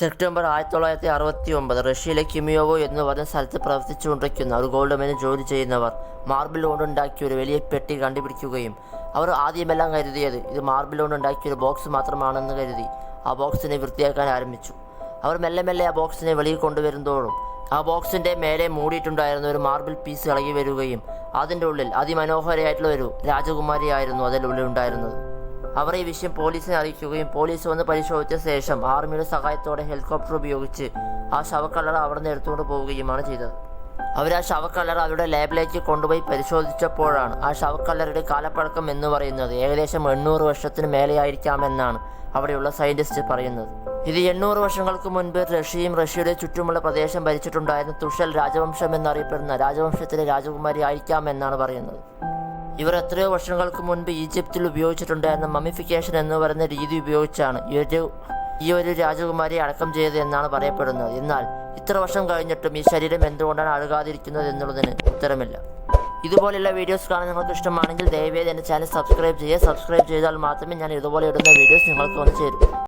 September ആയിരത്തി തൊള്ളായിരത്തി അറുപത്തി ഒമ്പത് റഷ്യയിലെ കിമിയോവോ എന്ന് പറഞ്ഞ സ്ഥലത്ത് പ്രവർത്തിച്ചുകൊണ്ടിരിക്കുന്ന ഒരു ഗോൾഡ് മൈനിൽ ജോലി ചെയ്യുന്നവർ മാർബിൾ കൊണ്ടുണ്ടാക്കിയ ഒരു വലിയ പെട്ടി കണ്ടുപിടിക്കുകയും അവർ ആദ്യമെല്ലാം കരുതിയത് ഇത് മാർബിൾ കൊണ്ടുണ്ടാക്കിയ ഒരു ബോക്സ് മാത്രമാണെന്ന് കരുതി ആ ബോക്സിനെ വൃത്തിയാക്കാൻ ആരംഭിച്ചു. അവർ മെല്ലെ മെല്ലെ ആ ബോക്സിനെ വെളിയിൽ കൊണ്ടുവരുന്നതോടും ആ ബോക്സിന്റെ മേലെ മൂടിയിട്ടുണ്ടായിരുന്ന ഒരു മാർബിൾ പീസ് ഇളകി വരികയും അതിന്റെ ഉള്ളിൽ അതിമനോഹരമായിട്ടുള്ള ഒരു രാജകുമാരിയായിരുന്നു അതിന്റെ ഉള്ളിൽ ഉണ്ടായിരുന്നത്. അവർ ഈ വിഷയം പോലീസിനെ അറിയിക്കുകയും പോലീസ് വന്ന് പരിശോധിച്ച ശേഷം ആർമിയുടെ സഹായത്തോടെ ഹെലികോപ്റ്റർ ഉപയോഗിച്ച് ആ ശവക്കല്ലറ അവിടെ നിന്ന് എടുത്തുകൊണ്ട് പോവുകയുമാണ് ചെയ്തത്. അവർ ആ ശവക്കല്ലറ അവരുടെ ലാബിലേക്ക് കൊണ്ടുപോയി പരിശോധിച്ചപ്പോഴാണ് ആ ശവക്കല്ലറയുടെ കാലപ്പഴക്കം എന്ന് പറയുന്നത് ഏകദേശം എണ്ണൂറ് വർഷത്തിന് മേലെയായിരിക്കാമെന്നാണ് അവിടെയുള്ള സയന്റിസ്റ്റ് പറയുന്നത്. ഇത് എണ്ണൂറ് വർഷങ്ങൾക്ക് മുൻപ് റഷ്യയും റഷ്യയുടെ ചുറ്റുമുള്ള പ്രദേശം ഭരിച്ചിട്ടുണ്ടായിരുന്ന തുഷൽ രാജവംശം എന്നറിയപ്പെടുന്ന രാജവംശത്തിലെ രാജകുമാരി ആയിരിക്കാമെന്നാണ് പറയുന്നത്. ഇവർ എത്രയോ വർഷങ്ങൾക്ക് മുൻപ് ഈജിപ്തിൽ ഉപയോഗിച്ചിട്ടുണ്ടായിരുന്ന മമിഫിക്കേഷൻ എന്ന് പറയുന്ന രീതി ഉപയോഗിച്ചാണ് ഒരു ഈ ഒരു രാജകുമാരി അടക്കം ചെയ്തത് എന്നാണ് പറയപ്പെടുന്നത്. എന്നാൽ ഇത്ര വർഷം കഴിഞ്ഞിട്ടും ഈ ശരീരം എന്തുകൊണ്ടാണ് അഴുകാതിരിക്കുന്നത് എന്നുള്ളതിന് ഉത്തരമില്ല. ഇതുപോലെയുള്ള വീഡിയോസ് കാണാൻ നിങ്ങൾക്ക് ഇഷ്ടമാണെങ്കിൽ ദയവേദി എന്റെ ചാനൽ സബ്സ്ക്രൈബ് ചെയ്യുക. സബ്സ്ക്രൈബ് ചെയ്താൽ മാത്രമേ ഞാൻ ഇതുപോലെ ഇടുന്ന വീഡിയോസ് നിങ്ങൾക്ക് വന്ന് ചേരും.